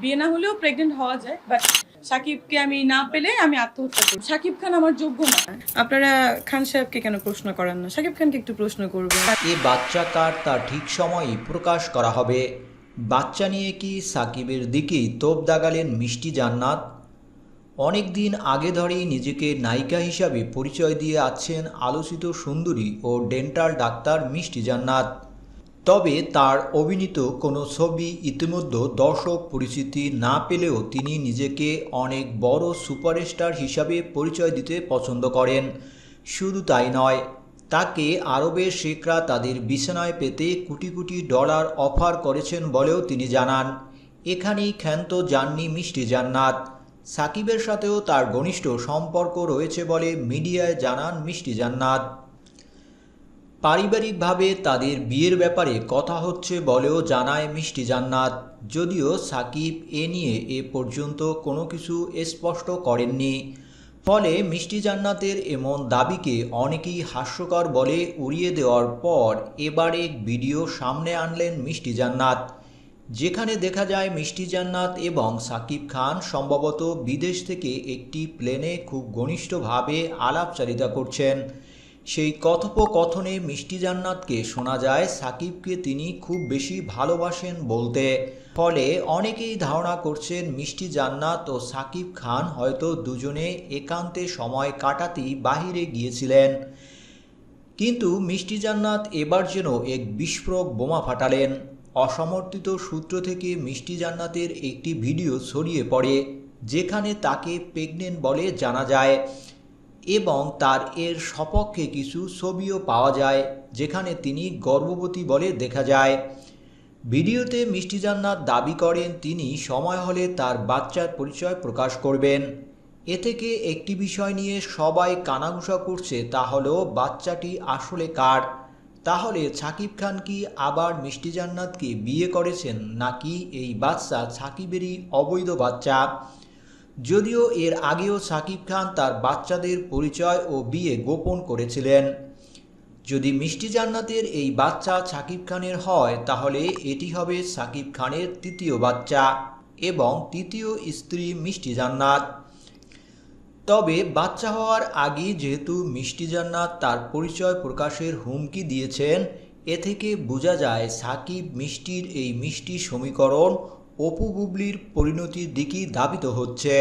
বিয়ে না হলেও প্রেগনেন্ট হওয়া যায় বাট সাকিবকে আমি না পেলে আমি আত্মহত্যা করি। সাকিব খান আমার যোগ্য না। আপনারা খান সাহেবকে কেন প্রশ্ন করেন না? সাকিব খানকে একটু প্রশ্ন করবেন। এ বাচ্চা কার তা ঠিক সময়ই প্রকাশ করা হবে। বাচ্চা নিয়ে কি সাকিবের দিকেই তোপ দাগালেন মিষ্টি জান্নাত? অনেক দিন আগে ধরেই নিজেকে নায়িকা হিসাবে পরিচয় দিয়ে আছেন আলোচিত সুন্দরী ও ডেন্টাল ডাক্তার মিষ্টি জান্নাত। তবে তার অভিনীত কোনো ছবি ইতিমধ্যে দর্শক পরিচিতি না পেলেও তিনি নিজেকে অনেক বড় সুপারস্টার হিসাবে পরিচয় দিতে পছন্দ করেন। শুধু তাই নয়, তাকে আরবের শেখরা তাদের বিছানায় পেতে কোটি কোটি ডলার অফার করেছেন বলেও তিনি জানান। এখানেই ক্ষান্ত যাননি মিষ্টি জান্নাত। সাকিবের সাথেও তার ঘনিষ্ঠ সম্পর্ক রয়েছে বলে মিডিয়ায় জানান মিষ্টি জান্নাত। পারিবারিকভাবে তাদের বিয়ের ব্যাপারে কথা হচ্ছে বলেও জানায় মিষ্টি জান্নাত। যদিও সাকিব এ নিয়ে এ পর্যন্ত কোনো কিছু স্পষ্ট করেননি। ফলে মিষ্টি জান্নাতের এমন দাবিকে অনেকেই হাস্যকর বলে উড়িয়ে দেওয়ার পর এবার এক ভিডিও সামনে আনলেন মিষ্টি জান্নাত। যেখানে দেখা যায় মিষ্টি জান্নাত এবং সাকিব খান সম্ভবত বিদেশ থেকে একটি প্লেনে খুব ঘনিষ্ঠভাবে আলাপচারিতা করছেন। সেই কথোপকথনে মিষ্টি জান্নাতকে শোনা যায়, সাকিবকে তিনি খুব বেশি ভালোবাসেন বলতে। ফলে অনেকেই ধারণা করছেন মিষ্টি জান্নাত ও সাকিব খান হয়তো দুজনে একান্তে সময় কাটাতেই বাহিরে গিয়েছিলেন। কিন্তু মিষ্টি জান্নাত এবার যেন এক বিস্ফোরক বোমা ফাটালেন। অসমর্থিত সূত্র থেকে মিষ্টি জান্নাতের একটি ভিডিও ছড়িয়ে পড়ে, যেখানে তাকে প্রেগনেন্ট বলে জানা যায়। এবং তার এর সপক্ষে কিছু ছবিও পাওয়া যায়, যেখানে তিনি গর্ভবতী বলে দেখা যায়। ভিডিওতে মিষ্টি জান্নাত দাবি করেন, তিনি সময় হলে তার বাচ্চার পরিচয় প্রকাশ করবেন। এ থেকে একটি বিষয় নিয়ে সবাই কানাঘুষা করছে, তা হলো, বাচ্চাটি আসলে কার? তাহলে সাকিব খান কি আবার মিষ্টি জান্নাতকে বিয়ে করেছেন, নাকি এই বাচ্চা সাকিবেরই অবৈধ বাচ্চা? যদিও এর আগেও সাকিব খান তার বাচ্চাদের পরিচয় ও বিয়ে গোপন করেছিলেন। যদি মিষ্টি জান্নাতের এই বাচ্চা সাকিব খানের হয়, তাহলে এটি হবে সাকিব খানের তৃতীয় বাচ্চা এবং তৃতীয় স্ত্রী মিষ্টি জান্নাত। তবে বাচ্চা হওয়ার আগে যেহেতু মিষ্টি জান্নাত তার পরিচয় প্রকাশের হুমকি দিয়েছেন, এ থেকে বোঝা যায় সাকিব মিষ্টির এই মিষ্টি সমীকরণ অপু পরিণতির দিকেই ধাবিত হচ্ছে।